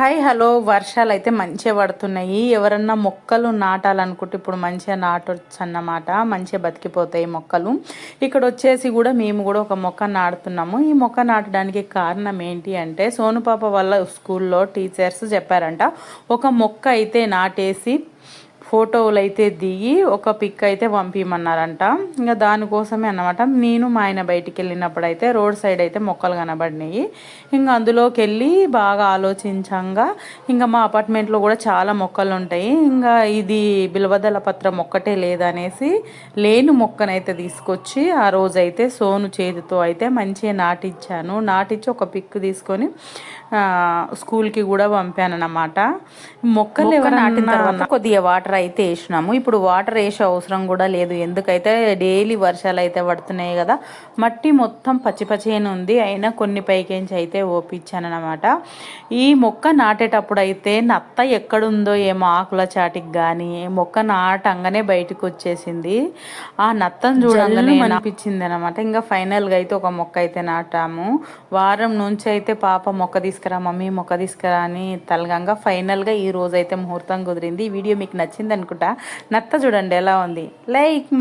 Hi hello. వర్షాలు అయితే మంచిగా పడుతున్నాయి. ఎవరన్నా మొక్కలు నాటాలనుకుంటే ఇప్పుడు మంచిగా నాటొచ్చు అన్నమాట మంచిగా బతికిపోతాయి మొక్కలు. ఇక్కడ వచ్చేసి కూడా మేము కూడా ఒక మొక్క నాటుతున్నాము. ఈ మొక్క నాటడానికి కారణం ఏంటి అంటే సోనుపాప వాళ్ళ స్కూల్లో టీచర్స్ చెప్పారంట ఒక మొక్క అయితే నాటేసి ఫోటోలు అయితే దిగి ఒక పిక్ అయితే పంపించమన్నారంట ఇంకా దానికోసమే అన్నమాట. నేను మా ఆయన బయటికి వెళ్ళినప్పుడు అయితే రోడ్ సైడ్ అయితే మొక్కలు కనబడినాయి. ఇంకా అందులోకి వెళ్ళి బాగా ఆలోచించంగా ఇంకా మా అపార్ట్మెంట్లో కూడా చాలా మొక్కలు ఉంటాయి ఇంకా ఇది బిలవదల పత్రం ఒక్కటే లేదనేసి లేని మొక్కనైతే తీసుకొచ్చి ఆ రోజైతే సోను చేతితో అయితే మంచిగా నాటిచ్చాను. నాటిచ్చి ఒక పిక్ తీసుకొని స్కూల్కి కూడా పంపాను అన్నమాట మొక్కలు ఎవరు నాటిన తర్వాత కొద్దిగా వాటర్ అయితే వేసినాము. ఇప్పుడు వాటర్ వేసే అవసరం కూడా లేదు. ఎందుకైతే డైలీ వర్షాలు అయితే పడుతున్నాయి కదా మట్టి మొత్తం పచ్చి పచ్చిగానే ఉంది. అయినా కొన్ని పైకేంచి అయితే ఓపించాను అనమాట ఈ మొక్క నాటేటప్పుడు అయితే నత్త ఎక్కడుందో ఏమో ఆకుల చాటికి కానీ మొక్క నాటంగానే బయటకు వచ్చేసింది ఆ నత్తను చూడంగానే అనిపించింది అనమాట ఇంకా ఫైనల్గా అయితే ఒక మొక్క అయితే నాటాము. వారం నుంచి అయితే పాప మొక్క తీసుకురా మమ్మీ మొక్క తీసుకురా అని తలగంగా ఫైనల్గా ఈ రోజు అయితే ముహూర్తం కుదిరింది. ఈ వీడియో మీకు నచ్చింది అనుకుంటా. నత్త చూడండి ఎలా ఉంది. లైక్